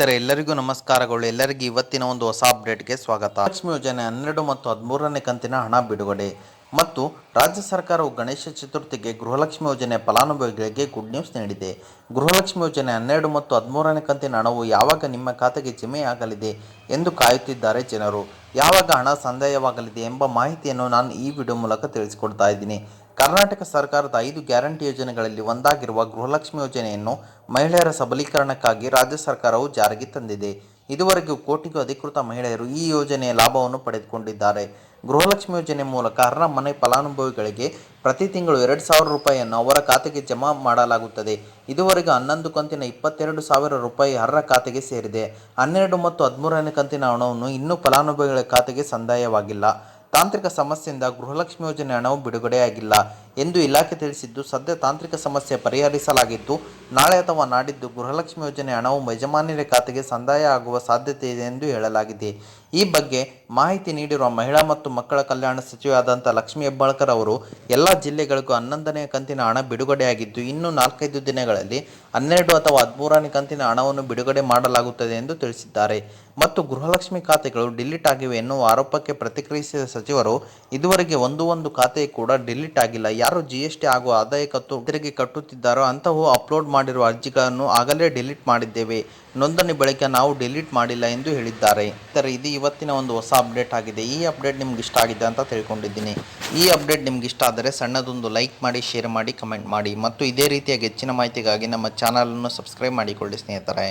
ಸ್ನೇಹಿತರೆ, ಎಲ್ಲರಿಗೂ ನಮಸ್ಕಾರಗಳು. ಎಲ್ಲರಿಗೂ ಇವತ್ತಿನ ಒಂದು ಹೊಸ ಅಪ್ಡೇಟ್ಗೆ ಸ್ವಾಗತ. ಲಕ್ಷ್ಮಿ ಯೋಜನೆ ಹನ್ನೆರಡು ಮತ್ತು ಹದಿಮೂರನೇ ಕಂತಿನ ಹಣ ಬಿಡುಗಡೆ. ಮತ್ತು ರಾಜ್ಯ ಸರ್ಕಾರವು ಗಣೇಶ ಚತುರ್ಥಿಗೆ ಗೃಹಲಕ್ಷ್ಮಿ ಯೋಜನೆ ಫಲಾನುಭವಿಗಳಿಗೆ ಗುಡ್ ನ್ಯೂಸ್ ನೀಡಿದೆ. ಗೃಹಲಕ್ಷ್ಮಿ ಯೋಜನೆ ಹನ್ನೆರಡು ಮತ್ತು ಹದಿಮೂರನೇ ಕಂತಿನ ಹಣವು ಯಾವಾಗ ನಿಮ್ಮ ಖಾತೆಗೆ ಜಮೆಯಾಗಲಿದೆ ಎಂದು ಕಾಯುತ್ತಿದ್ದಾರೆ ಜನರು. ಯಾವಾಗ ಹಣ ಸಂದಾಯವಾಗಲಿದೆ ಎಂಬ ಮಾಹಿತಿಯನ್ನು ನಾನು ಈ ವಿಡಿಯೋ ಮೂಲಕ ತಿಳಿಸಿಕೊಡ್ತಾ ಇದ್ದೀನಿ. ಕರ್ನಾಟಕ ಸರ್ಕಾರದ ಐದು ಗ್ಯಾರಂಟಿ ಯೋಜನೆಗಳಲ್ಲಿ ಒಂದಾಗಿರುವ ಗೃಹಲಕ್ಷ್ಮಿ ಯೋಜನೆಯನ್ನು ಮಹಿಳೆಯರ ಸಬಲೀಕರಣಕ್ಕಾಗಿ ರಾಜ್ಯ ಸರ್ಕಾರವು ಜಾರಿಗೆ ತಂದಿದೆ. ಇದುವರೆಗೂ ಕೋಟಿಗೂ ಅಧಿಕೃತ ಮಹಿಳೆಯರು ಈ ಯೋಜನೆಯ ಲಾಭವನ್ನು ಪಡೆದುಕೊಂಡಿದ್ದಾರೆ. ಗೃಹಲಕ್ಷ್ಮಿ ಯೋಜನೆ ಮೂಲಕ ಅರ್ಹ ಮನೆ ಫಲಾನುಭವಿಗಳಿಗೆ ಪ್ರತಿ ತಿಂಗಳು ಎರಡು ಸಾವಿರ ರೂಪಾಯಿಯನ್ನು ಅವರ ಖಾತೆಗೆ ಜಮಾ ಮಾಡಲಾಗುತ್ತದೆ. ಇದುವರೆಗೂ ಹನ್ನೊಂದು ಕಂತಿನ ಇಪ್ಪತ್ತೆರಡು ಸಾವಿರ ರೂಪಾಯಿ ಅರ್ಹ ಖಾತೆಗೆ ಸೇರಿದೆ. ಹನ್ನೆರಡು ಮತ್ತು ಹದಿಮೂರನೇ ಕಂತಿನ ಹಣವನ್ನು ಇನ್ನೂ ಫಲಾನುಭವಿಗಳ ಖಾತೆಗೆ ಸಂದಾಯವಾಗಿಲ್ಲ. ತಾಂತ್ರಿಕ ಸಮಸ್ಯೆಯಿಂದ ಗೃಹಲಕ್ಷ್ಮಿ ಯೋಜನೆ ಹಣವು ಬಿಡುಗಡೆಯಾಗಿಲ್ಲ. ಎಂದು ಇಲಾಖೆ ತಿಳಿಸಿದ್ದು, ಸದ್ಯ ತಾಂತ್ರಿಕ ಸಮಸ್ಯೆ ಪರಿಹರಿಸಲಾಗಿದ್ದು, ನಾಳೆ ಅಥವಾ ನಾಡಿದ್ದು ಗೃಹಲಕ್ಷ್ಮಿ ಯೋಜನೆ ಹಣವು ಯಜಮಾನಿಯರ ಖಾತೆಗೆ ಸಂದಾಯ ಆಗುವ ಸಾಧ್ಯತೆ ಇದೆ ಎಂದು ಹೇಳಲಾಗಿದೆ. ಈ ಬಗ್ಗೆ ಮಾಹಿತಿ ನೀಡಿರುವ ಮಹಿಳಾ ಮತ್ತು ಮಕ್ಕಳ ಕಲ್ಯಾಣ ಸಚಿವೆಯಾದಂಥ ಲಕ್ಷ್ಮೀ ಹೆಬ್ಬಾಳ್ಕರ್ ಅವರು, ಎಲ್ಲ ಜಿಲ್ಲೆಗಳಿಗೂ ಹನ್ನೊಂದನೇ ಕಂತಿನ ಹಣ ಬಿಡುಗಡೆಯಾಗಿದ್ದು, ಇನ್ನು ನಾಲ್ಕೈದು ದಿನಗಳಲ್ಲಿ ಹನ್ನೆರಡು ಅಥವಾ ಹದಿಮೂರನೇ ಕಂತಿನ ಹಣವನ್ನು ಬಿಡುಗಡೆ ಮಾಡಲಾಗುತ್ತದೆ ಎಂದು ತಿಳಿಸಿದ್ದಾರೆ. ಮತ್ತು ಗೃಹಲಕ್ಷ್ಮಿ ಖಾತೆಗಳು ಡಿಲೀಟ್ ಆಗಿವೆ ಎನ್ನುವ ಆರೋಪಕ್ಕೆ ಪ್ರತಿಕ್ರಿಯಿಸಿದ ಸಚಿವರು, ಇದುವರೆಗೆ ಒಂದು ಒಂದು ಖಾತೆ ಕೂಡ ಡಿಲೀಟ್ ಆಗಿಲ್ಲ. ಯಾರು ಜಿ ಎಸ್ ಟಿ ಹಾಗೂ ಆದಾಯ ಕತ್ತು ತೆರಿಗೆ ಕಟ್ಟುತ್ತಿದ್ದಾರೋ ಅಂತಹವು ಅಪ್ಲೋಡ್ ಮಾಡಿರುವ ಅರ್ಜಿಗಳನ್ನು ಆಗಲೇ ಡಿಲೀಟ್ ಮಾಡಿದ್ದೇವೆ. ನೋಂದಣಿ ಬಳಿಕ ನಾವು ಡಿಲೀಟ್ ಮಾಡಿಲ್ಲ ಎಂದು ಹೇಳಿದ್ದಾರೆ. ಇದು ಇವತ್ತಿನ ಒಂದು ಹೊಸ ಅಪ್ಡೇಟ್ ಆಗಿದೆ. ಈ ಅಪ್ಡೇಟ್ ನಿಮ್ಗೆ ಇಷ್ಟ ಆಗಿದೆ ಅಂತ ತಿಳ್ಕೊಂಡಿದ್ದೀನಿ. ಈ ಅಪ್ಡೇಟ್ ನಿಮ್ಗೆ ಇಷ್ಟ ಆದರೆ ಸಣ್ಣದೊಂದು ಲೈಕ್ ಮಾಡಿ ಶೇರ್ ಮಾಡಿ ಕಮೆಂಟ್ ಮಾಡಿ. ಮತ್ತು ಇದೇ ರೀತಿಯಾಗಿ ಹೆಚ್ಚಿನ ಮಾಹಿತಿಗಾಗಿ ನಮ್ಮ ಚಾನಲನ್ನು ಸಬ್ಸ್ಕ್ರೈಬ್ ಮಾಡಿಕೊಳ್ಳಿ ಸ್ನೇಹಿತರೆ.